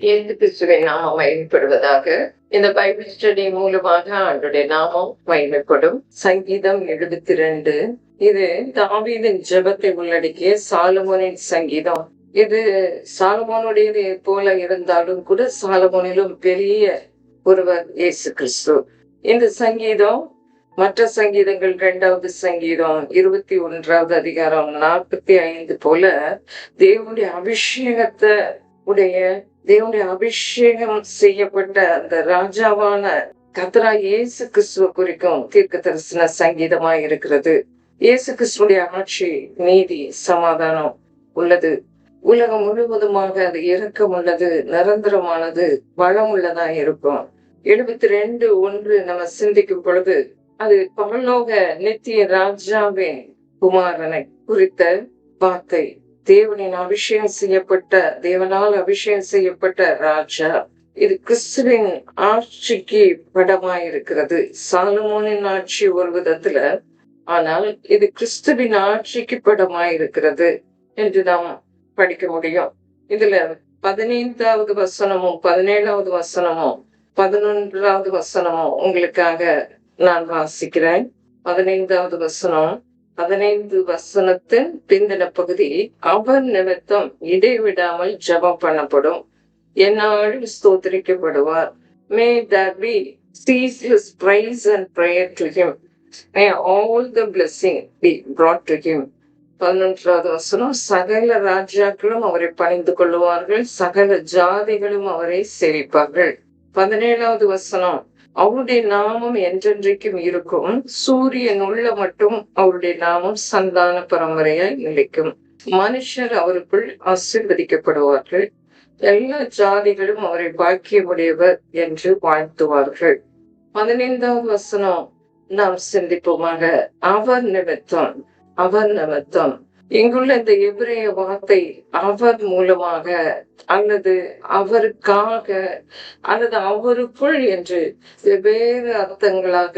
இயேசு கிறிஸ்துவை நாமம் மகிமைப்படுவதாக இந்த பைபிள் ஸ்டடி மூலமாக அவருடைய நாமம் மகிமைப்படும். சங்கீதம் எழுபத்தி ரெண்டு. இது தாவீதின் ஜெபத்தை உள்ளடக்கிய சாலமோனின் சங்கீதம். இது சாலமோனுடையது போல இருந்தாலும் கூட சாலமோனிலும் பெரிய ஒருவர் இயேசு கிறிஸ்து. இந்த சங்கீதம் மற்ற சங்கீதங்கள் இரண்டாவது சங்கீதம் இருபத்தி ஒன்றாவது அதிகாரம் நாற்பத்தி ஐந்து போல தேவனுடைய அபிஷேகத்தை உடைய தேவனுடைய அபிஷேகம் செய்யப்பட்ட அந்த ராஜாவான கத்ரா இயேசு கிறிஸ்துவ குறிக்கும் தீர்க்க தரிசன சங்கீதமா இருக்கிறது. இயேசு கிறிஸ்துடைய ஆட்சி நீதி சமாதானம் உள்ளது. உலகம் முழுவதுமாக அது இரக்கம் உள்ளது நிரந்தரமானது வளம் உள்ளதா இருக்கும். எழுபத்தி ரெண்டு ஒன்று நம்ம சிந்திக்கும் பொழுது அது பரலோக நித்திய ராஜாவின் குமாரனை குறித்த வார்த்தை. தேவனின் அபிஷேகம் செய்யப்பட்ட தேவனால் அபிஷேகம் செய்யப்பட்ட ராஜா இது கிறிஸ்துவின் ஆட்சிக்கு படமாய் இருக்கிறது சாலமோனின் ஆட்சி ஒரு விதத்துல ஆனால் இது கிறிஸ்துவின் ஆட்சிக்கு படமாயிருக்கிறது என்று நாம் படிக்க முடியும். இதுல பதினைந்தாவது வசனமும் பதினேழாவது வசனமும் பதினொன்றாவது வசனமும் உங்களுக்காக நான் வாசிக்கிறேன். பதினைந்தாவது வசனம் பதினைந்து வசனத்தின் பிந்தின பகுதி அவர் நிமித்தம் இடைவிடாமல் ஜெபம் பண்ணப்படும். என்னாலும் ஸ்தோத்திரிக்கப்படுவார். May there be ceaseless praise and prayer to him may all the blessing be brought to him பதினொன்றாவது வசனம் சகல ராஜாக்களும் அவரை பணிந்து கொள்ளுவார்கள். சகல ஜாதிகளும் அவரை சேவிப்பார்கள். பதினேழாவது வசனம் அவருடைய நாமம் என்றென்றைக்கும் இருக்கும். சூரியன் உள்ள மட்டும் அவருடைய நாமம் சந்தான பரம்பரையாய் நிலைக்கும். மனுஷர் அவருக்குள் ஆசிர்வதிக்கப்படுவார்கள். எல்லா ஜாதிகளும் அவரை பாக்கியமுடையவர் என்று வாழ்த்துவார்கள். பதினைந்தாவது வசனம் நாம் சிந்திப்போமாக. அவர் நிமித்தம் அவர் நிமித்தம். இங்குள்ள இந்த எபிரேய வார்த்தை அவர் மூலமாக அல்லது அவருக்காக அல்லது அவருக்குள் என்று வெவ்வேறு அர்த்தங்களாக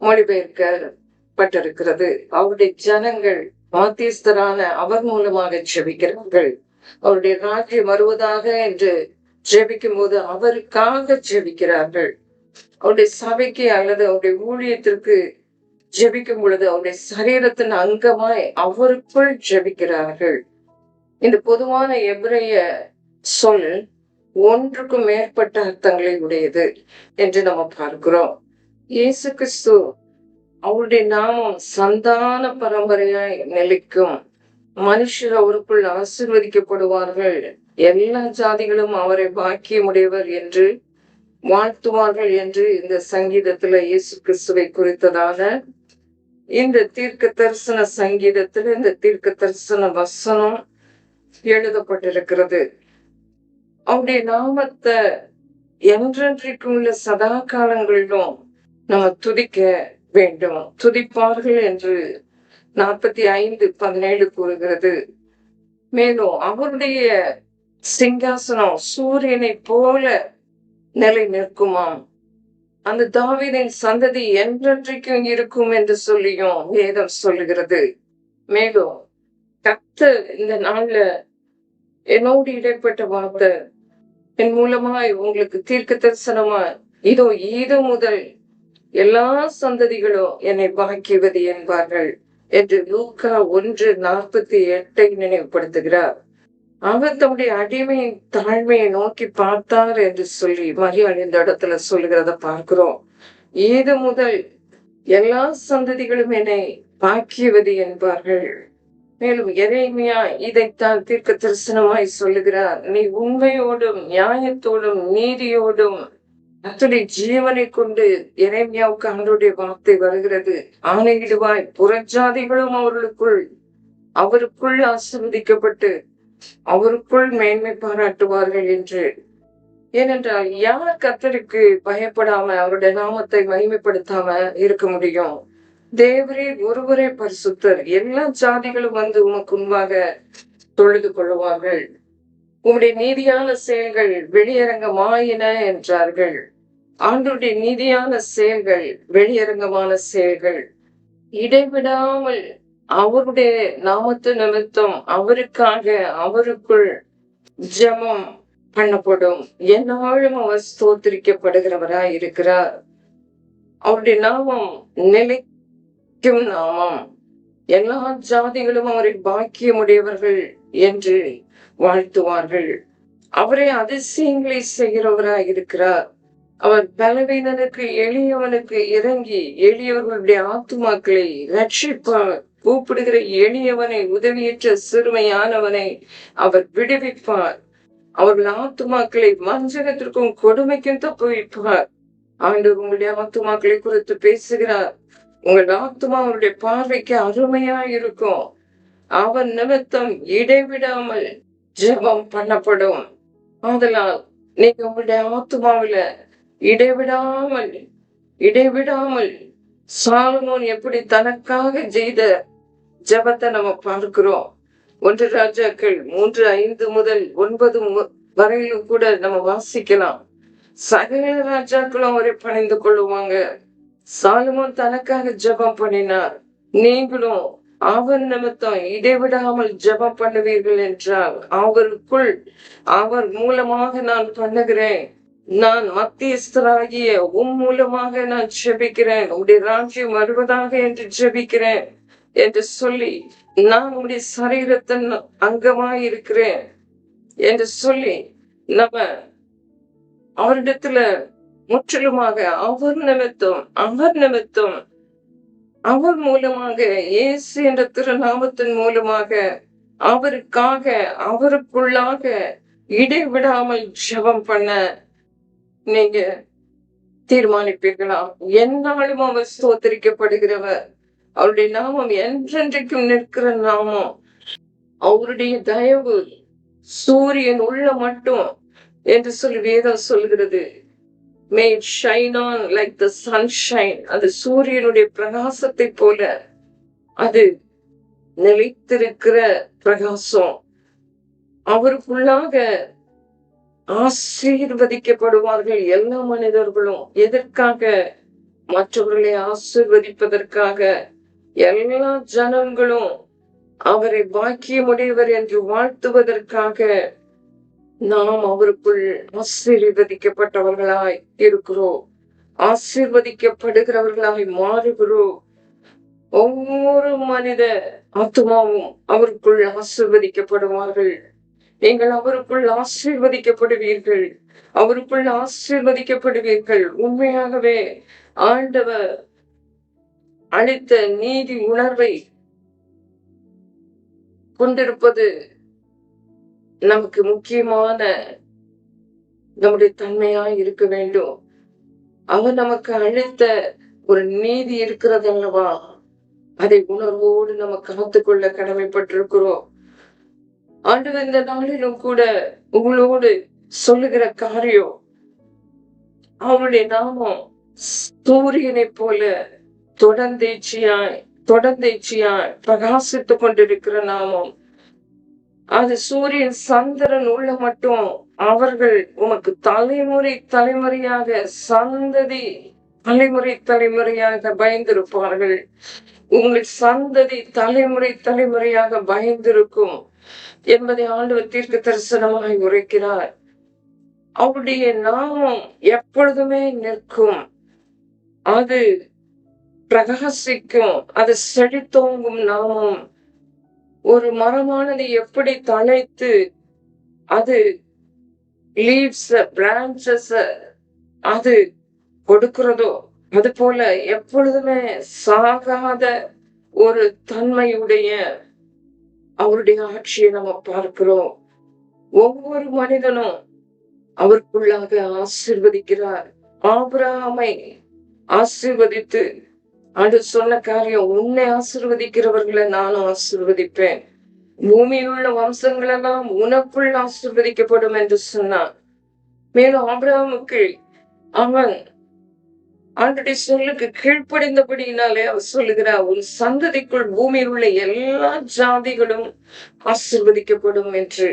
மொழிபெயர்க்கப்பட்டிருக்கிறது. அவருடைய ஜனங்கள் மாத்தியஸ்தரான அவர் மூலமாக ஜெபிக்கிறார்கள். அவருடைய ராஜ்யம் வருவதாக என்று ஜெபிக்கும் போது அவருக்காக ஜெபிக்கிறார்கள். அவருடைய சபைக்கு அல்லது அவருடைய ஊழியத்திற்கு ஜெபிக்கும் பொழுது அவருடைய சரீரத்தின் அங்கமாய் அவருக்குள் ஜெபிக்கிறார்கள். இந்த பொதுவான எபிரைய சொல் ஒன்றுக்கும் மேற்பட்ட அர்த்தங்களை உடையது என்று நம்ம பார்க்கிறோம். இயேசு கிறிஸ்து அவருடைய நாமம் சந்தான பரம்பரையாய் நிலைக்கும் மனுஷர் அவருக்குள் ஆசிர்வதிக்கப்படுவார்கள். எல்லா ஜாதிகளும் அவரை பாக்கியமுடையவர் என்று வாழ்த்துவார்கள் என்று இந்த சங்கீதத்துல இயேசு கிறிஸ்துவை குறித்ததான இந்த தீர்க்க தரிசன சங்கீதத்துல இந்த தீர்க்க தரிசன வசனம் எழுதப்பட்டிருக்கிறது. அவருடைய நாமத்தை என்றென்றைக்கும் உள்ள சதா காலங்களிலும் நம்ம துதிக்க வேண்டும். துதிப்பார்கள் என்று நாற்பத்தி ஐந்து பதினேழு கூறுகிறது. மேலும் அவருடைய சிங்காசனம் சூரியனை போல நிலை நிற்குமாம் அந்த தாவீதின் சந்ததி என்றென்றைக்கும் இருக்கும் என்று சொல்லியும் வேதம் சொல்லுகிறது. மேலும் கத்து இந்த நாள்ல என்னோடு இடைப்பட்ட வார்த்தை என் மூலமாய் உங்களுக்கு தீர்க்க தரிசனமா இதோ இது முதல் எல்லா சந்ததிகளும் என்னை பாக்கியவது என்பார்கள் என்று லூக்கா ஒன்று நாற்பத்தி எட்டை நினைவுபடுத்துகிறார். அவர் தம்முடைய அடிமையின் தாழ்மையை நோக்கி பார்த்தார் என்று சொல்லி மரியாள் இந்த இடத்துல சொல்லுகிறத பார்க்கிறோம். ஏது முதல் எல்லா சந்ததிகளும் என்னை பாக்கியவது என்பார்கள். மேலும் இறைமையா இதைத்தான் தீர்க்க தரிசனமாய் சொல்லுகிறார். நீ உண்மையோடும் நியாயத்தோடும் நீதியோடும் அத்துடைய ஜீவனை கொண்டு இறைமையாவுக்கு அவருடைய வார்த்தை வருகிறது. ஆணையிடுவாய். புறஜாதிகளும் அவர்களுக்குள் அவருக்குள் ஆசிர்வதிக்கப்பட்டு அவருக்குள் மேன்மை பாராட்டுவார்கள் என்று. ஏனென்றால் யார் கத்தருக்கு பயப்படாம அவருடைய நாமத்தை மகிமைப்படுத்தாம இருக்க முடியும்? தேவரே ஒருவரே பரிசுத்தர். எல்லா ஜாதிகளும் வந்து உமக்கு முன்பாக தொழுது கொள்வார்கள் உங்களுடைய நீதியான செயல்கள் வெளியரங்கமாயின என்றார்கள். ஆண்டுடைய நீதியான செயல்கள் வெளியரங்கமான செயல்கள். இடைவிடாமல் அவருடைய நாமத்து நிமித்தம் அவருக்காக அவருக்குள் ஜமம் பண்ணப்படும். என்னாலும் அவர் ஸ்தோத்திரிக்கப்படுகிறவராய் இருக்கிறார். அவருடைய நாமம் நிலைக்கும் நாமம். எல்லா ஜாதிகளும் அவரை பாக்கியமுடையவர்கள் என்று வாழ்த்துவார்கள். அவரே அதிசயங்களை செய்கிறவராய் இருக்கிறார். அவர் பலவீனனுக்கு எளியவனுக்கு இறங்கி எளியவர்களுடைய ஆத்துமாக்களை ரட்சிப்பார். கூப்பிடுகிற எளியவனை உதவியற்ற சிறுமையானவனை அவர் விடுவிப்பார். அவர்கள் ஆத்துமாக்களை வஞ்சகத்திற்கும் கொடுமைக்கும் தப்புவிப்பார் ஆண்டவர் உங்களுடைய ஆத்துமாக்களை குறித்து பேசுகிறார். உங்கள் ஆத்துமா அவருடைய பார்வைக்கு அருமையா இருக்கும் அவன் நிமித்தம் இடைவிடாமல் ஜெபம் பண்ணப்படும். ஆதலால் நீங்க உங்களுடைய ஆத்துமாவில இடைவிடாமல் இடைவிடாமல் சாலமோன் எப்படி தனக்காக செய்த ஜெபத்தை நம்ம பார்க்கிறோம். ஒன்று ராஜாக்கள் மூன்று ஐந்து முதல் ஒன்பது மு- வரையிலும் கூட நம்ம வாசிக்கலாம். சகல ராஜாக்களும் அவரை பணிந்து கொள்ளுவாங்க. சாலமோன் தனக்காக ஜெபம் பண்ணினார். நீங்களும் அவர் நிமித்தம் இடைவிடாமல் ஜெபம் பண்ணுவீர்கள் என்றால் அவருக்குள் அவர் மூலமாக நான் பண்ணுகிறேன். நான் மத்தியஸ்தராகிய உம் மூலமாக நான் ஜெபிக்கிறேன். உடைய ராஜ்யம் வருவதாக என்று ஜெபிக்கிறேன். என்று சொல்லி நான் உடைய சரீரத்தின் அங்கமாய் இருக்கிறேன் என்று சொல்லி நம்ம அவரிடத்துல முற்றிலுமாக அவர் நிமித்தம் அவர் நிமித்தம் அவர் மூலமாக இயேசு என்ற திருநாமத்தின் மூலமாக அவருக்காக அவருக்குள்ளாக இடைவிடாமல் ஜபம் பண்ண நீங்க தீர்மானிப்பீர்களா? என்னாலும் அவர் ஸ்தோத்தரிக்கப்படுகிறவர். அவருடைய நாமம் என்றென்றைக்கும் நிற்கிற நாமம். அவருடைய தயவு சூரியன் உள்ள மட்டும் என்று சொல்லி வேதம் சொல்கிறது. May shine on like the sunshine அது சூரியனுடைய பிரகாசத்தை போல அது நிலைத்திருக்கிற பிரகாசம். அவருக்குள்ளாக ஆசீர்வதிக்கப்படுவார்கள் எல்லா மனிதர்களும். எதற்காக? மற்றவர்களை ஆசீர்வதிப்பதற்காக. எல்லா ஜனங்களும் அவரை பாக்கியமுடையவர் என்று வாழ்த்துவதற்காக நாம் அவருக்குள் ஆசீர்வதிக்கப்பட்டவர்களாய் இருக்கிறோம். ஆசீர்வதிக்கப்படுகிறவர்களாய் மாறுகிறோம். ஒவ்வொரு மனித ஆத்மாவும் அவருக்குள் ஆசீர்வதிக்கப்படுவார்கள். நீங்கள் அவருக்குள் ஆசீர்வதிக்கப்படுவீர்கள். அவருக்குள் ஆசீர்வதிக்கப்படுவீர்கள். உண்மையாகவே ஆண்டவர் அளித்த நீதி உணர்வை கொண்டிருப்பது நமக்கு முக்கியமான நம்முடைய தன்மையா இருக்க வேண்டும். அவர் நமக்கு அளித்த ஒரு நீதி இருக்கிறது அல்லவா? அதை உணர்வோடு நம்ம காத்துக்கொள்ள கடமைப்பட்டிருக்கிறோம். ஆண்டவர் இந்த நாளிலும் கூட உங்களோடு சொல்லுகிற காரியம் அவருடைய நாமம் சூரியனை போல தொடர்ந்தேச்சியாய் தொடர்ந்தேச்சியாய் பிரகாசித்துக் கொண்டிருக்கிற நாமம். அது சூரியன் சந்திரன் உள்ள மட்டும் அவர்கள் உமக்கு தலைமுறை தலைமுறையாக சந்ததி தலைமுறை தலைமுறையாக பயந்திருப்பார்கள். உங்கள் சந்ததி தலைமுறை தலைமுறையாக பயந்திருக்கும் என்பதை ஆண்டவர் தீர்க்க தரிசனமாய் உரைக்கிறார். அவருடைய நாமம் எப்பொழுதுமே நிற்கும். அது பிரகாசிக்கும். அது செழித்தோங்கும் நாமம். ஒரு மரமானது எப்படி தழைத்து அது லீவ்ஸ் பிரான்சஸ் அது கொடுக்கிறதோ அது போல எப்பொழுதுமே சாகாத ஒரு தன்மையுடைய அவருடைய ஆட்சியை நம்ம பார்க்கிறோம். ஒவ்வொரு மனிதனும் அவருக்குள்ளாக ஆசிர்வதிக்கிறார். ஆபிரகாமை ஆசீர்வதித்து ஆண்டு சொன்ன காரியம் உன்னை ஆசிர்வதிக்கிறவர்களை நானும் ஆசிர்வதிப்பேன். பூமியில் உள்ள வம்சங்கள் எல்லாம் உனக்குள் ஆசிர்வதிக்கப்படும் என்று சொன்னான். மேலும் ஆபிரகாமுக்கு அவன் ஆண்டுடைய சொல்லுக்கு கீழ்ப்படிந்தபடியினாலே அவர் சொல்லுகிறார் உன் சந்ததிக்குள் பூமியில் உள்ள எல்லா ஜாதிகளும் ஆசிர்வதிக்கப்படும் என்று.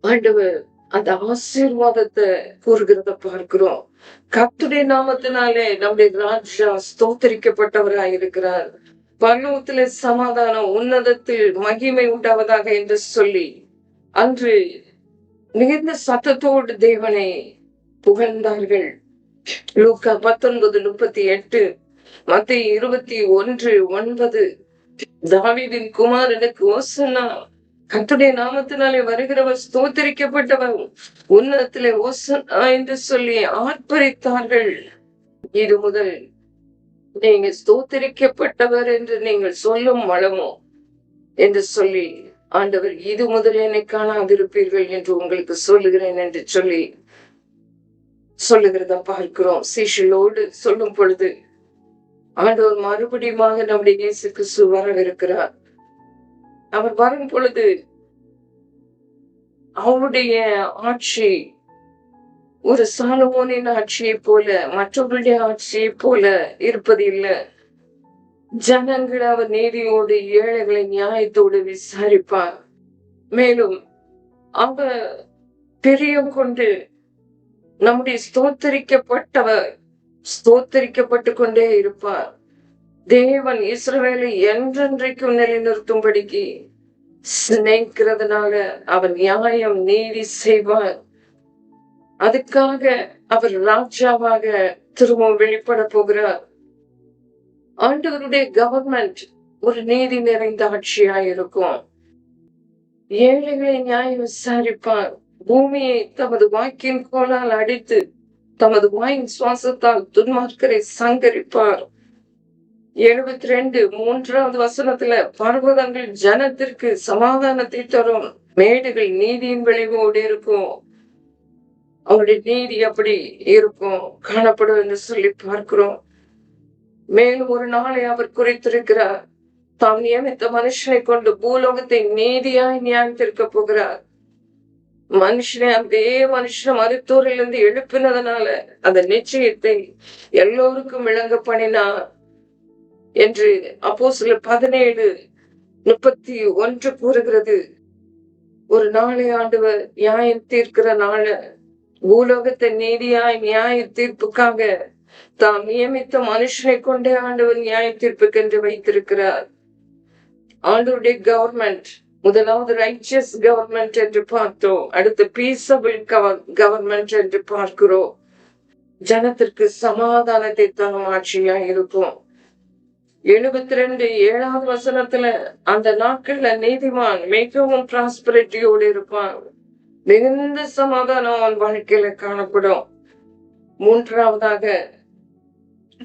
ஆண்டவர் அந்த ஆசீர்வாதத்தை கூறுகிறத பார்க்கிறோம். கத்துடைய நாமத்தினாலே நம்முடைய ராஜா ஸ்தோத்தரிக்கப்பட்டவராய் இருக்கிறார். பரலோகத்திலே சமாதானம் உன்னதத்தில் மகிமை உண்டாவதாக என்று சொல்லி அன்று மிகுந்த சத்தத்தோடு தேவனை புகழ்ந்தார்கள். லூக்கா பத்தொன்பது முப்பத்தி எட்டு மத்திய இருபத்தி ஒன்று ஒன்பது. தாவிதின் குமாரனுக்கு ஓசனா கத்துடைய நாமத்தினாலே வருகிறவர் ஸ்தோத்தரிக்கப்பட்டவர். உன்னதத்திலே ஓசனா என்று சொல்லி ஆர்ப்பரித்தார்கள். இது முதல். நீங்க ஸ்தோத்தரிக்கப்பட்டவர் என்று நீங்கள் சொல்லும் வளமோ? என்று சொல்லி ஆண்டவர் இது முதல் என்னை காணாதிருப்பீர்கள் என்று உங்களுக்கு சொல்லுகிறேன் என்று சொல்லி சொல்லுகிறத பார்க்கிறோம். சீஷலோடு சொல்லும் பொழுது ஆண்டவர் மறுபடியுமாக நம்முடைய இயேசு கிறிஸ்து வரவிருக்கிறார். அவர் வரும் பொழுது அவருடைய ஆட்சி ஒரு சாலமோனின் ஆட்சியை போல மற்றவர்களுடைய ஆட்சியை போல இருப்பது இல்லை. ஜனங்கள் அவர் நீதியோடு ஏழைகளை நியாயத்தோடு விசாரிப்பார். மேலும் அவ பிரியம் கொண்டு நம்முடைய ஸ்தோத்தரிக்கப்பட்டவர் ஸ்தோத்தரிக்கப்பட்டு கொண்டே இருப்பார். தேவன் இஸ்ரவேலை என்றென்றைக்கும் நிலைநிறுத்தும்படிக்கு சினைக்கிறதுனால அவர் நியாயம் நீதி செய்வார். அதுக்காக அவர் ராஜாவாக திரும்பவும் வெளிப்பட போகிறார். ஆண்டவருடைய கவர்மெண்ட் ஒரு நீதி நிறைந்த ஆட்சியா இருக்கும். ஏழைகளை நியாயம் விசாரிப்பார். பூமியை தமது வாக்கின் கோலால் அடித்து தமது வாயின் சுவாசத்தால் துன்மார்க்கரை சங்கரிப்பார். எழுபத்தி ரெண்டு மூன்றாவது வசனத்துல பர்வதங்கள் ஜனத்திற்கு சமாதானத்தை தரும் மேடுகள் நீதியின் விளைவோடு இருக்கும். அவருடைய நீதி அப்படி இருக்கும் காணப்படும் என்று சொல்லி பார்க்கிறோம். மேலும் ஒரு நாளை அவர் குறித்திருக்கிறார். தாம் நியமித்த மனுஷனை கொண்டு பூலோகத்தை நீதியாய் நியாயத்திருக்க போகிறார். மனுஷனை அதே மனுஷன் மருத்துவரிலிருந்து எழுப்பினதுனால அந்த நிச்சயத்தை எல்லோருக்கும் விளங்க பண்ணினார். என்று அப்போ சில பதினேழு முப்பத்தி ஒன்று கூறுகிறது. ஒரு நாளை ஆண்டவர் நியாயம் தீர்க்கிற நாள பூலோகத்தை நீதியாய் நியாய தீர்ப்புக்காக தாம் நியமித்த மனுஷனை கொண்டே ஆண்டவர் நியாய தீர்ப்புக்கென்று வைத்திருக்கிறார். ஆண்டவருடைய கவர்மெண்ட் முதலாவது ரைச்சியஸ் கவர்மெண்ட் என்று பார்த்தோம். அடுத்து பீசபிள் கவர்மெண்ட் என்று பார்க்கிறோம். ஜனத்திற்கு சமாதானத்தை தரும் ஆட்சியா இருக்கும். எழுபத்தி ரெண்டு ஏழாவது வசனத்துல அந்த நாட்கள்ல நீதிமான் மிகவும் பிராஸ்பரிட்டியோடு இருப்பான். மிகுந்த சமாதானம் அவன் வாழ்க்கையில காணப்படும். மூன்றாவதாக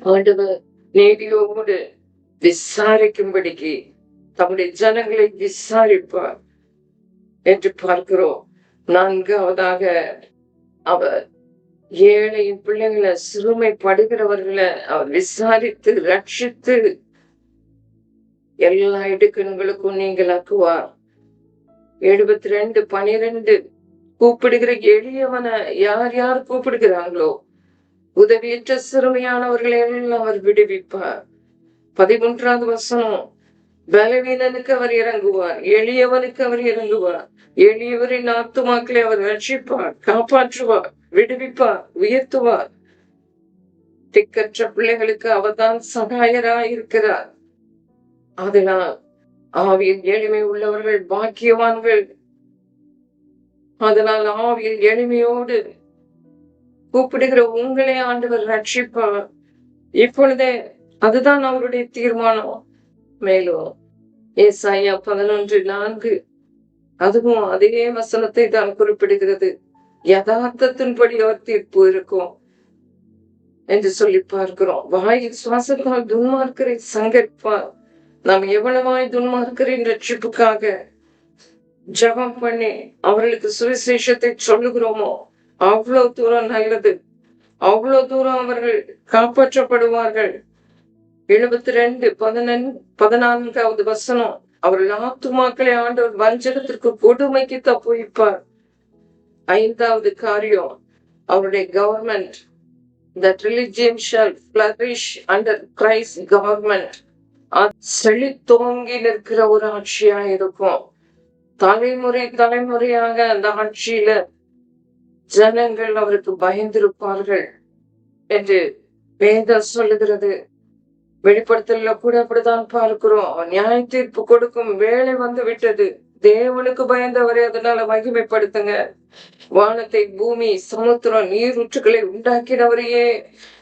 ஆண்டவர் நீதியோடு விசாரிக்கும்படிக்கு தம்முடைய ஜனங்களை விசாரிப்பார் என்று பார்க்கிறோம். நான்காவதாக அவர் ஏழையின் பிள்ளைகளை சிறுமைப்படுகிறவர்களை அவர் விசாரித்து ரட்சித்து எல்லா இடுக்கண்களுக்கும் நீங்களாக்குவார். எழுபத்தி ரெண்டு பனிரெண்டு கூப்பிடுகிற எளியவனை யார் யார் கூப்பிடுகிறாங்களோ உதவியற்ற சிறுமையானவர்களை எல்லாம் அவர் விடுவிப்பார். பதிமூன்றாவது வசனம் பலவீனனுக்கு அவர் இறங்குவார் எளியவனுக்கு அவர் இறங்குவார் எளியவரின் ஆத்துமாக்களை அவர் ரட்சிப்பார் காப்பாற்றுவார் விடுவிப்பார் உயர்த்துவார். திக்கற்ற பிள்ளைகளுக்கு அவர்தான் சகாயராய் இருக்கிறார் அதனால் ஆவியில் எளிமை உள்ளவர்கள் பாக்கியவான்கள். அதனால் ஆவியில் எளிமையோடு கூப்பிடுகிற உங்களை ஆண்டவர் ரட்சிப்பார். இப்பொழுதே அதுதான் அவருடைய தீர்மானம். மேலும் ஏசாயா பதினொன்று நான்கு அதுவும் அதே வசனத்தை தான் குறிப்பிடுகிறது. யதார்த்தத்தின்படி அவர் தீர்ப்பு இருக்கும் என்று சொல்லி பார்க்கிறோம். வாயில் சுவாசத்தால் துன்மார்க்கரை சங்கற்பார் நாம் எவ்வளவாய் துன்மார்க்கரின் ரட்சிப்புக்காக ஜபம் பண்ணி அவர்களுக்கு சுவிசேஷத்தை சொல்லுகிறோமோ அவ்வளவு தூரம் நல்லது. அவ்வளவு தூரம் அவர்கள் காப்பாற்றப்படுவார்கள். எழுபத்தி ரெண்டு பதினெண் பதினான்காவது வசனம் அவர்கள் ஆத்துமாக்களை ஆண்டவர் வஞ்சகத்திற்கு கொடுமைக்கு தப்புவிப்பார். ஐந்தாவது காரியம் அவருடைய government that religion shall flourish under Christ government செழித்தோங்கி நிற்கிற ஒரு ஆட்சியா இருக்கும் தலைமுறை தலைமுறையாக அந்த ஆட்சியில ஜனங்கள் அவருக்கு பயந்திருப்பார்கள் என்று வேத சொல்லுகிறது வெளிப்படுத்தல கூட அப்படிதான் பார்க்கிறோம் நியாய தீர்ப்பு கொடுக்கும் வேலை வந்து விட்டது தேவனுக்கு பயந்தவரை அதனால மகிமைப்படுத்துங்க வானத்தை பூமி சமுத்திரம் நீரூற்றுகளை உண்டாக்கினவரையே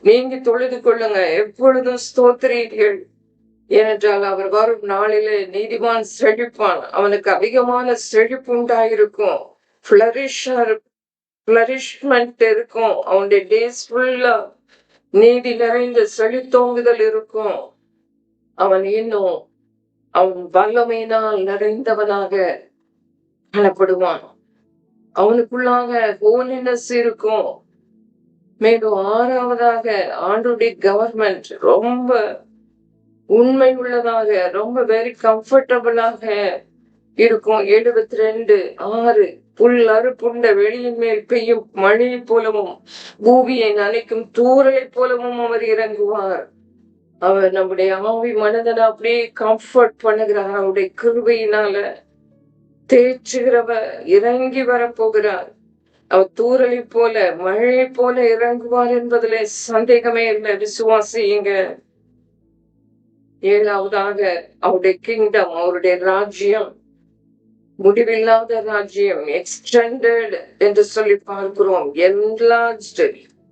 நீங்க தொழுது கொள்ளுங்க எப்பொழுதும் ஸ்தோத்திரீர்கள் ஏனென்றால் அவர் வரும் நாளிலே நீதிமான் செழிப்பான். அவனுக்கு அதிகமான செழிப்பு உண்டாயிருக்கும். பிளரிஷ்மெண்ட் இருக்கும். அவனுடைய டேஸ் ஃபுல்லா நீதி நிறைந்த செழித்தோங்குதல் இருக்கும். அவன் இன்னும் அவன் வல்லமையினால் நிறைந்தவனாக காணப்படுவான். அவனுக்குள்ளாக ஹோலினஸ் இருக்கும். மேலும் ஆறாவதாக ஆண்டுடைய கவர்மெண்ட் ரொம்ப உண்மை உள்ளதாக ரொம்ப வெரி கம்ஃபர்டபுளாக இருக்கும். எழுபத்தி ரெண்டு ஆறு புல் அறுப்புண்ட வெளியின் மேல் பெய்யும் மழையை போலவும் பூமியை நனைக்கும் தூரலை போலவும் அவர் இறங்குவார். அவர் நம்முடைய ஆவி மனதனை அப்படியே கம்ஃபர்ட் பண்ணுகிறார். அவருடைய கிருபையினால தேய்ச்சுகிறவர் இறங்கி வரப்போகிறார். அவர் தூரலை போல மழை போல இறங்குவார் என்பதுல சந்தேகமே இல்லை. விசுவாசியுங்க ஏழாவதாக அவருடைய கிங்டம் அவருடைய ராஜ்யம் முடிவில்லாத ராஜ்யம் எக்ஸ்டெண்டட் என்று சொல்லி பார்க்கிறோம் என்லார்ஜ்டு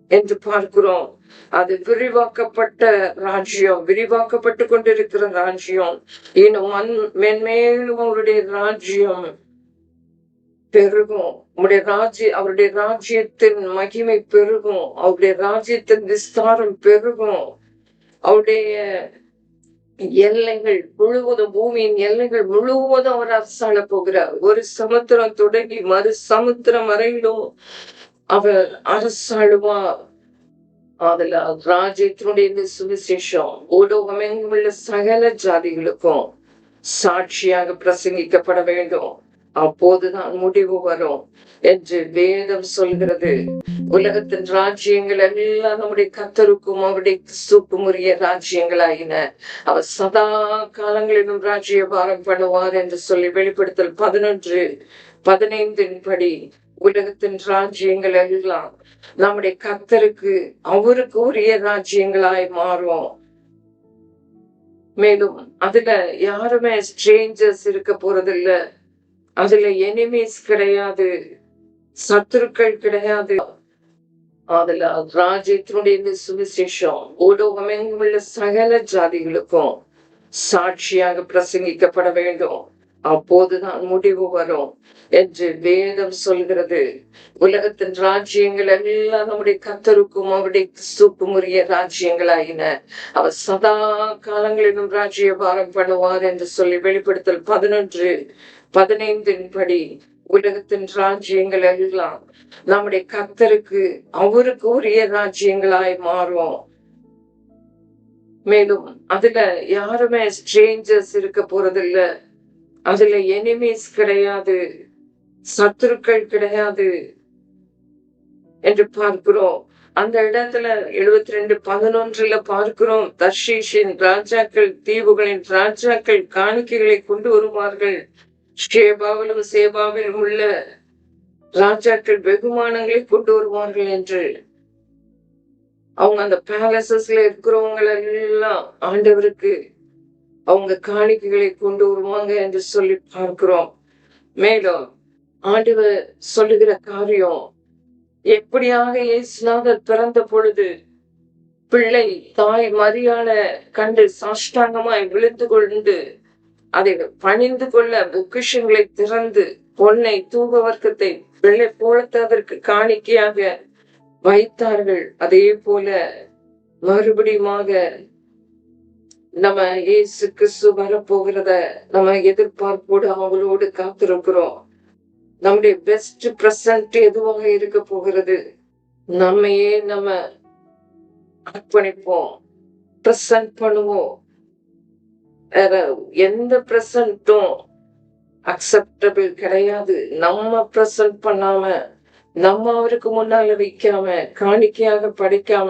என்று பார்க்கிறோம். அது விரிவாக்கப்பட்ட ராஜ்யம் விரிவாக்கப்பட்டு கொண்டிருக்கிற ராஜ்யம். இன்னும் மென்மேலும் அவருடைய ராஜ்யம் பெருகும். உடைய ராஜ்ய அவருடைய ராஜ்யத்தின் மகிமை பெருகும். அவருடைய ராஜ்யத்தின் விஸ்தாரம் பெருகும். அவருடைய எல்லைகள் முழுவதும் பூமியின் எல்லைகள் முழுவதும் அவர் அரசாள போகிறார். ஒரு சமுத்திரம் தொடங்கி மறு சமுத்திரம் வரையிலும் அவர் அரசாளுவார் அதுல ராஜ்யத்தினுடைய சுவிசேஷம் உலோகம் உள்ள சகல ஜாதிகளுக்கும் சாட்சியாக பிரசங்கிக்கப்பட வேண்டும். அப்போதுதான் முடிவு வரும் என்று வேதம் சொல்கிறது. உலகத்தின் ராஜ்யங்கள் எல்லாம் நம்முடைய கத்தருக்கும் அவருடைய கிறிஸ்துக்கும் உரிய ராஜ்யங்களாயின. அவர் சதா காலங்களிலும் ராஜ்ய பாரம் பண்ணுவார் என்று சொல்லி வெளிப்படுத்தல் பதினொன்று பதினைந்தின் படி உலகத்தின் ராஜ்யங்கள் எல்லாம் நம்முடைய கத்தருக்கு அவருக்கு உரிய ராஜ்யங்களாய் மாறும். மேலும் அதுல யாருமே ஸ்ட்ரேஞ்சர்ஸ் இருக்க போறதில்லை. அதுல எனிமீஸ் கிடையாது சத்துருக்கள் கிடையாது. அதுல ராஜ்யத்தினுடைய இந்த சுவிசேஷம் உலோகம் உள்ள சகல ஜாதிகளுக்கும் சாட்சியாக பிரசங்கிக்கப்பட வேண்டும். அப்போதுதான் முடிவு வரும் என்று வேதம் சொல்கிறது. உலகத்தின் ராஜ்யங்கள் எல்லாம் நம்முடைய கத்தருக்கும் அவருடைய கிறிஸ்துக்கும் உரிய ராஜ்யங்களாயின. அவர் சதா காலங்களிலும் ராஜ்ய பாரம் பண்ணுவார் என்று சொல்லி வெளிப்படுத்தல் பதினொன்று. பதினைந்தின் படி உலகத்தின் ராஜ்யங்கள் எல்லாம் நம்முடைய கத்தருக்கு அவருக்கு உரிய ராஜ்யங்களாய் மாறும். மேலும் அதுல யாருமே ஸ்ட்ரேஞ்சர்ஸ் இருக்க போறதில்ல. அதுல எனிமீஸ் கிடையாது. சத்துருக்கள் கிடையாது என்று பார்க்கிறோம். அந்த இடத்துல எழுபத்தி ரெண்டு பதினொன்றுல பார்க்கிறோம். தர்ஷீஷின் ராஜாக்கள் தீவுகளின் ராஜாக்கள் காணிக்கைகளை கொண்டு வருவார்கள். ஷேபாவிலும் சேபாவிலும் உள்ள ராஜாக்கள் வெகுமானங்களை கொண்டு வருவார்கள் என்று அவங்க அந்த பேலசஸ்ல இருக்கிறவங்க எல்லாம் ஆண்டவருக்கு அவங்க காணிக்கைகளை கொண்டு வருவாங்க என்று சொல்லி பார்க்கிறோம். மேலும் ஆண்டவர் சொல்லுகிற காரியம் எப்படியாக இயேசுநாதர் பிறந்த பொழுது பிள்ளை தாய் மரியாதை கண்டு சாஷ்டாங்கமாய் விழுந்து கொண்டு அதை பணிந்து கொள்ள பொக்கிஷங்களை திறந்து பொன்னை தூக வர்க்கத்தை வெள்ளை போலத்து அதற்கு காணிக்கையாக வைத்தார்கள். அதே போல மறுபடியுமாக நம்ம இயேசு கிறிஸ்து வரப்போகிறத நம்ம எதிர்பார்ப்போடு அவங்களோடு காத்திருக்கிறோம். நம்முடைய பெஸ்ட் பிரசன்ட் எதுவாக இருக்க போகிறது? நம்மையே நம்ம அர்ப்பணிப்போம் பிரசன்ட் பண்ணுவோம். எந்த பிரசன்ட்டும் அக்செப்டபிள் கிடையாது. நம்ம பிரசன்ட் பண்ணாம நம்ம அவருக்கு முன்னால வைக்காம காணிக்கையாக படிக்காம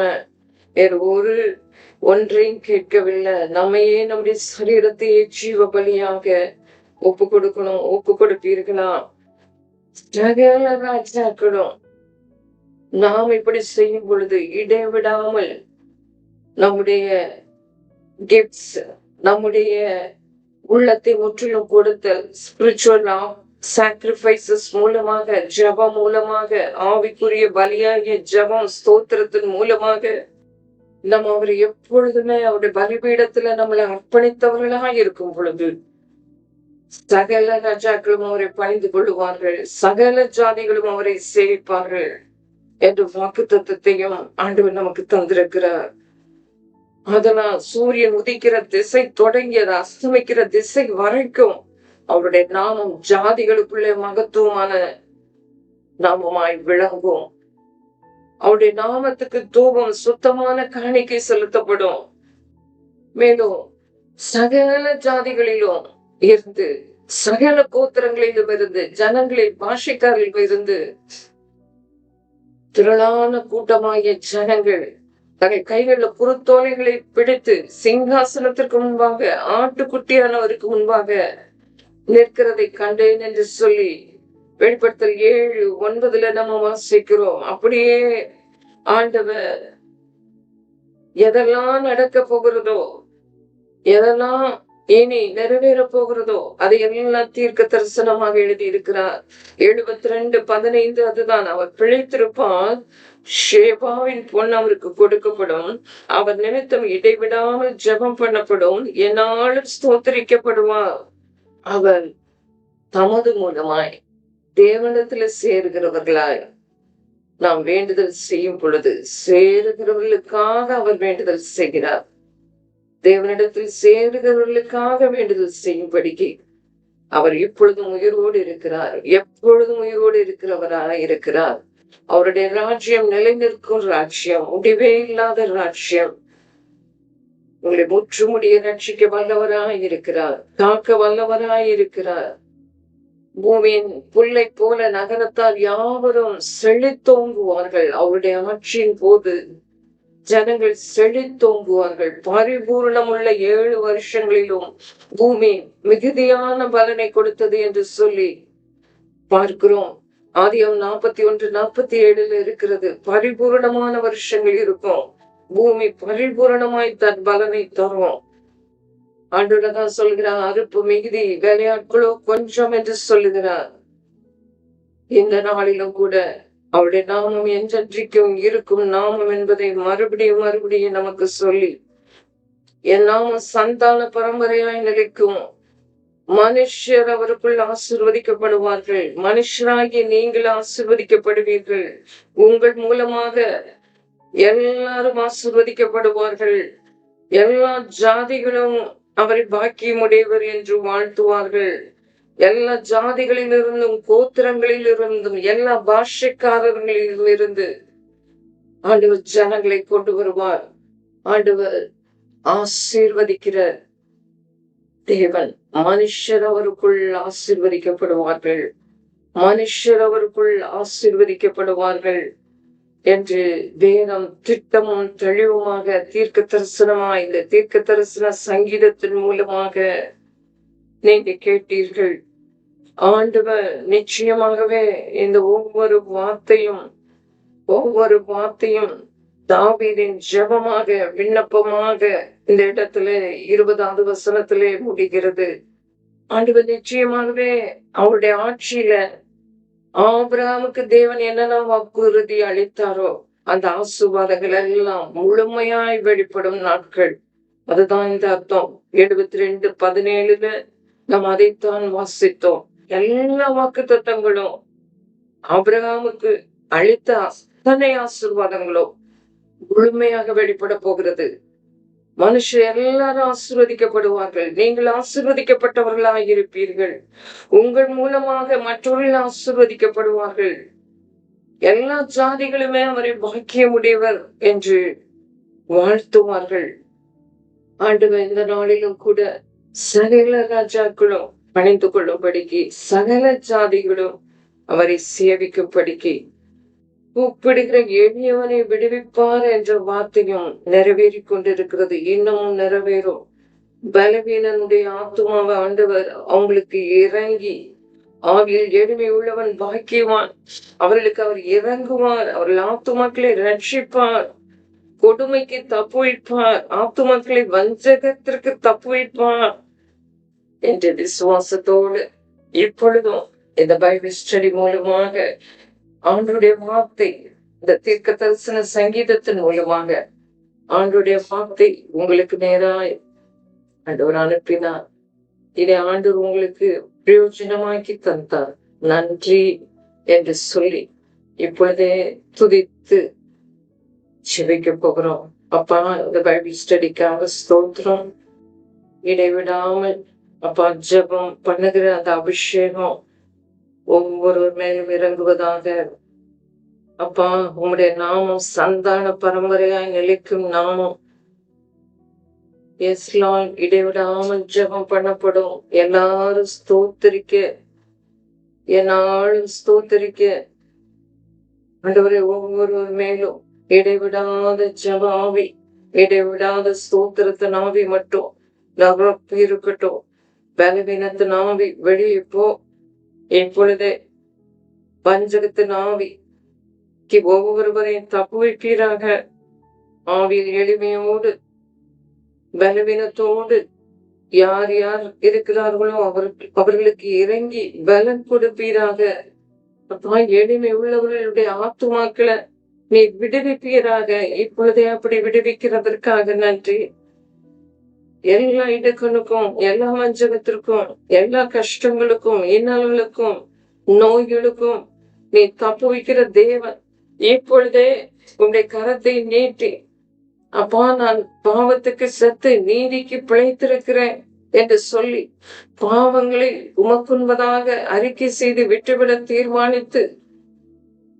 வேற ஒரு ஒன்றையும் கேட்கவில்லை. நம்மையே நம்முடைய சரீரத்தையே ஜீவ பலியாக ஒப்பு கொடுக்கணும் ஒப்பு கொடுப்பீர்களா? சகல ராஜாக்களும் நாம் இப்படி செய்யும் பொழுது இடைவிடாமல் நம்முடைய கிஃப்ட்ஸ் நம்முடைய உள்ளத்தை முற்றிலும் கொடுத்தல் ஸ்பிரிச்சுவல் சாக்ரிஃபைசஸ் மூலமாக ஜெபம் மூலமாக ஆவிக்குரிய பலியாகிய ஜபம் ஸ்தோத்திரத்தின் மூலமாக நம்ம அவர் எப்பொழுதுமே அவருடைய பலிபீடத்துல நம்மளை அர்ப்பணித்தவர்களாக இருக்கும் பொழுது சகல ராஜாக்களும் அவரை பணிந்து கொள்ளுவார்கள் சகல ஜாதிகளும் அவரை சேவிப்பார்கள் என்ற வாக்கு தத்துவத்தையும் ஆண்டவர் நமக்கு தந்திருக்கிறார். அதனால் சூரியன் உதிக்கிற திசை தொடங்கி அதை அஸ்தமிக்கிற திசை வரைக்கும் அவருடைய நாமம் ஜாதிகளுக்குள்ளே மகத்துவமான நாமமாய் விளங்கும். அவருடைய நாமத்துக்கு தூபம் சுத்தமான காணிக்கை செலுத்தப்படும். மேலும் சகல ஜாதிகளிலும் இருந்து சகல கோத்திரங்களிலும் இருந்து ஜனங்களில் பாஷைக்காரிலும் இருந்து திரளான கூட்டமாகிய ஜனங்கள் தங்கள் கைகளில் புறத்தோலைகளை பிடித்து சிங்காசனத்திற்கு முன்பாக ஆட்டுக்குட்டியானவருக்கு முன்பாக நிற்கிறதை கண்டேன் என்று சொல்லி வெளிப்படுத்தல் ஏழு ஒன்பதுல நம்ம வாசிக்கிறோம். அப்படியே ஆண்டவர் எதெல்லாம் நடக்க போகிறதோ எதெல்லாம் இனி நிறைவேற போகிறதோ அதை எல்லாம் தீர்க்க தரிசனமாக எழுதி இருக்கிறார் எழுபத்தி ரெண்டு பதினைந்து அதுதான். அவர் பிழைத்திருப்பார். ஷேபாவின் பொன் அவருக்கு கொடுக்கப்படும். அவர் நிமித்தம் இடைவிடாமல் ஜெபம் பண்ணப்படும். என்னாலும் ஸ்தோத்தரிக்கப்படுவார். அவர் தமது மூலமாய் தேவனத்துல சேருகிறவர்களாய் நாம் வேண்டுதல் செய்யும் பொழுது சேருகிறவர்களுக்காக அவர் வேண்டுதல் செய்கிறார். தேவனிடத்தில் சேருகிறவர்களுக்காக வேண்டுதல் செய்யும்படிக்கு அவர் இப்பொழுதும் உயிரோடு இருக்கிறார். எப்பொழுதும் உயிரோடு இருக்கிறவராக இருக்கிறார். அவருடைய ராஜ்யம் நிலைநிற்கும் ராஜ்யம் முடிவே இல்லாத ராஜ்யம். உங்களை முற்றுமுடிய ரட்சிக்க வல்லவராய் இருக்கிறார் காக்க வல்லவராய் இருக்கிறார். பூமியின் புல்லை போல நகரத்தால் யாவரும் செழித்தோங்குவார்கள். அவருடைய ஆட்சியின் போது ஜனங்கள் செழித்தோங்குவார்கள். பரிபூர்ணமுள்ள ஏழு வருஷங்களிலும் பூமி மிகுதியான பலனை கொடுத்தது என்று சொல்லி பார்க்கிறோம். ஆதியம் நாற்பத்தி ஒன்று நாற்பத்தி ஏழுல இருக்கிறது. பரிபூரணமான வருஷங்கள் இருக்கும். பூமி பரிபூரணமாய் தன் பலனை தரும். ஆண்டுதான் சொல்கிறார் அறுப்பு மிகுதி வேலையாட்களோ கொஞ்சம் என்று சொல்லுகிறார். இந்த நாளிலும் கூட அவருடைய நாமம் என்றென்றைக்கும் இருக்கும் நாமம் என்பதை மறுபடியும் மறுபடியும் நமக்கு சொல்லி என் நாமம் சந்தான பரம்பரையாய் நிலைக்கும். மனுஷர் அவருக்குள் ஆசிர்வதிக்கப்படுவார்கள். மனுஷராகிய நீங்கள் ஆசிர்வதிக்கப்படுவீர்கள். உங்கள் மூலமாக எல்லாரும் ஆசிர்வதிக்கப்படுவார்கள். எல்லா ஜாதிகளும் அவரை பாக்கியமுடையவர் என்று வாழ்த்துவார்கள். எல்லா ஜாதிகளிலிருந்தும் கோத்திரங்களில் இருந்தும் எல்லா பாஷைக்காரர்களில் இருந்து ஆண்டவர் ஜனங்களை கொண்டு வருவார். ஆண்டவர் ஆசீர்வதிக்கிற தேவன் மனுஷர் அவருக்குள் ஆசிர்வதிக்கப்படுவார்கள். மனுஷர் அவருக்குள் ஆசீர்வதிக்கப்படுவார்கள் என்று வேதம் திட்டமும் தெளிவுமாக தீர்க்க தரிசனமா இந்த தீர்க்க தரிசன சங்கீதத்தின் மூலமாக நீங்க கேட்டீர்கள். ஆண்டவர் நிச்சயமாகவே இந்த ஒவ்வொரு வார்த்தையும் ஒவ்வொரு வார்த்தையும் தாவீரின் ஜெபமாக விண்ணப்பமாக இந்த இடத்துல இருபதாவது வசனத்திலே முடிகிறது. ஆண்டவர் நிச்சயமாகவே அவருடைய ஆட்சியில ஆபிரகாமுக்கு தேவன் என்னென்ன வாக்குறுதி அளித்தாரோ அந்த ஆசுவாதங்கள் எல்லாம் முழுமையாய் வெளிப்படும் நாட்கள். அதுதான் இந்த அர்த்தம். எழுபத்தி ரெண்டு பதினேழுல நாம் அதைத்தான் வாசித்தோம். எல்லா வாக்கு தத்தங்களும் ஆபிரகாமுக்கு அளித்த அத்தனை ஆசிர்வாதங்களும் முழுமையாக வெளிப்பட போகிறது. மனுஷர் எல்லாரும் ஆசிர்வதிக்கப்படுவார்கள். நீங்கள் ஆசிர்வதிக்கப்பட்டவர்களாக இருப்பீர்கள். உங்கள் மூலமாக மற்றவர்கள் ஆசிர்வதிக்கப்படுவார்கள். எல்லா ஜாதிகளுமே அவரை பாக்கியமுடையவர் என்று வாழ்த்துவார்கள். ஆண்டவர் இந்த நாளிலும் கூட சகல ராஜாக்களும் பணிந்து கொள்ளும்படிக்கு சகல ஜாதிகளும் அவரை சேவிக்கும்படிக்கு கூப்பிடுகிற எளியவனை விடுவிப்பார் என்ற வார்த்தையும் நிறைவேறி கொண்டிருக்கிறது இன்னமும் நிறைவேறும். பலவீனனுடைய ஆத்துமாவை ஆண்டவர் அவங்களுக்கு இறங்கி ஆவியில் எளிமை உள்ளவன் பாக்கியவான். அவர்களுக்கு அவர் இறங்குவார். அவர்கள் ஆத்துமாக்களை ரட்சிப்பார். கொடுமைக்கு தப்பு வைப்பார். ஆத்துமாக்களை வஞ்சகத்திற்கு தப்பு வைப்பார் என்ற விசுவாசத்தோடு இப்பொழுதும் இந்த பைபிள் ஸ்டடி மூலமாக ஆண்டுடைய வார்த்தை இந்த தீர்க்க தரிசன சங்கீதத்தின் மூலமாக ஆண்டுடைய வார்த்தை உங்களுக்கு நேராய் ஆண்டவர் அனுப்பினார். இதை ஆண்டு உங்களுக்கு பிரயோஜனமாக்கி தந்தார். நன்றி என்று சொல்லி இப்பொழுதே துதித்து செவிக்க போகிறோம். அப்பா இந்த பைபிள் ஸ்டடிக்காக ஸ்தோத்திரம். இடைவிடாமல் அப்பா ஜபம் பண்ணுகிற அந்த அபிஷேகம் ஒவ்வொருவர் மேலும் இறங்குவதாக. அப்பா உம்முடைய நாமம் சந்தான பரம்பரையாய் நிலைக்கும் நாமம். எஸ்லால் இடைவிடாமல் ஜெபம் பண்ணப்படும். எல்லாரும் ஸ்தோத்தரிக்க. என்னாலும் ஸ்தோத்தரிக்க. ஆண்டவரை ஒவ்வொருவர் மேலும் இடைவிடாத ஜபாவி இடைவிடாத ஸ்தோத்திரத்தின் ஆவி மட்டும். நகரப்பு இருக்கட்டும். பலவீனத்தின் ஆவி வெளியே போ. இப்பொழுது பஞ்சகத்து ஆவிக்கு ஒவ்வொருவரையும் தப்பு வைப்பீராக ஆவியில் எளிமையோடு பலவீனத்தோடு யார் யார் இருக்கிறார்களோ அவருக்கு அவர்களுக்கு இறங்கி பலன் கொடுப்பீராக. அப்பா எளிமை உள்ளவர்களுடைய ஆத்துமாக்களை நீ விடுவிப்பீராக. இப்பொழுதே அப்படி விடுவிக்கிறதற்காக நன்றி. எல்லா இடுக்கணுக்கும் எல்லா வஞ்சகத்திற்கும் எல்லா கஷ்டங்களுக்கும் இன்னல்களுக்கும் நோய்களுக்கும் நீ தப்பு வைக்கிற தேவன். இப்பொழுதே உன்னுடைய கரத்தை நீட்டி அப்பா நான் பாவத்துக்கு செத்து நீதிக்கு பிழைத்திருக்கிறேன் என்று சொல்லி பாவங்களை உமக்குன்பதாக அறிக்கை செய்து விட்டுவிட தீர்மானித்து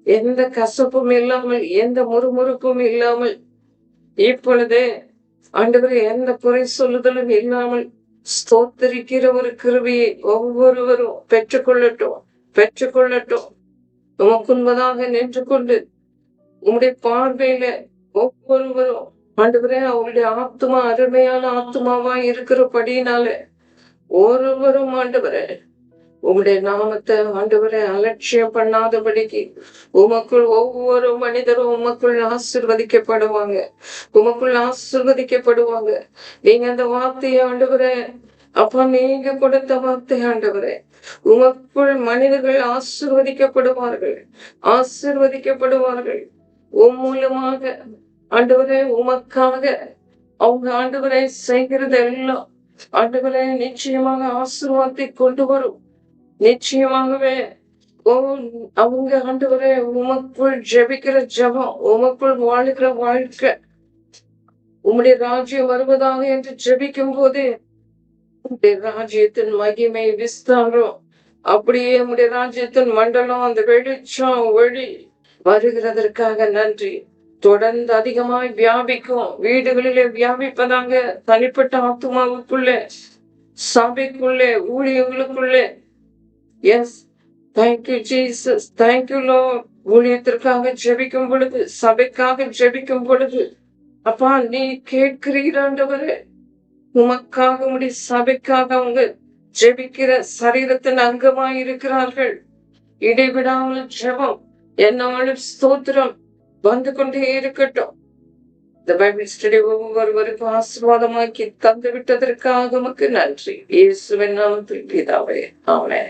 எந்த கசப்பும் இல்லாமல் எந்த முறுமுறுப்பும் இல்லாமல் இப்பொழுதே ஆண்டவரே எந்த குறை சொல்லுதலும் இல்லாமல் ஸ்தோத்தரிக்கிற ஒரு கிருபியை ஒவ்வொருவரும் பெற்றுக்கொள்ளட்டும் பெற்றுக்கொள்ளட்டும். உமக்குன்பதாக நின்று கொண்டு உங்களுடைய பார்வையில ஒவ்வொருவரும் ஆண்டவரே அவருடைய ஆத்மா அருமையான ஆத்மாவா இருக்கிறபடினால ஒருவரும் ஆண்டவரே உங்களுடைய நாமத்தை ஆண்டவரை அலட்சியம் பண்ணாதபடிக்கு உமக்குள் ஒவ்வொரு மனிதரும் உமக்குள் ஆசிர்வதிக்கப்படுவாங்க. உமக்குள் ஆசிர்வதிக்கப்படுவாங்க. நீங்க அந்த வார்த்தையை ஆண்டவரை அப்பா நீங்க கொடுத்த வார்த்தை ஆண்டவரே உமக்குள் மனிதர்கள் ஆசிர்வதிக்கப்படுவார்கள். ஆசிர்வதிக்கப்படுவார்கள். உம் மூலமாக ஆண்டவரே உமக்காக அவங்க ஆண்டவரை செய்கிறது எல்லாம் ஆண்டவரை நிச்சயமாக ஆசிர்வாதத்தை கொண்டு வரும். நிச்சயமாகவே ஓ அவங்க ஆண்டவரை உமக்குள் ஜெபிக்கிற ஜபம் உமக்குள் வாழ்கிற வாழ்க்கை உம்முடைய ராஜ்யம் வருவதாக என்று ஜெபிக்கும் போது உம்முடைய ராஜ்யத்தின் மகிமை விஸ்தாரம் அப்படியே உம்முடைய ராஜ்யத்தின் மண்டலம் அந்த வெளிச்சம் ஒளி வருகிறதற்காக நன்றி. தொடர்ந்து அதிகமாய் வியாபிக்கும் வீடுகளிலே வியாபிப்பதாங்க தனிப்பட்ட ஆத்மாவுக்குள்ளே சபைக்குள்ளே ஊழியங்களுக்குள்ளே yes thank you Jesus thank you Lord ஊழியத்திற்காக ஜெபிக்கும் பொழுது சபைக்காக ஜெபிக்கும் பொழுது அப்பா நீ கேட்கிறீராண்டவரே உமக்காக உடைய சபைக்காக அவங்க ஜெபிக்கிற சரீரத்தின் அங்கமாய் இருக்கிறார்கள் இடைவிடாமல் ஜெபம் என்னாலும் ஸ்தோத்திரம் வந்து கொண்டே இருக்கட்டும். இந்த பைபிள் ஸ்டடி ஒவ்வொருவருக்கும் ஆசீர்வாதமாக்கி தந்து விட்டதற்காக உமக்கு நன்றி. இயேசுவின் நாமத்தில் பிதாவே. ஆமே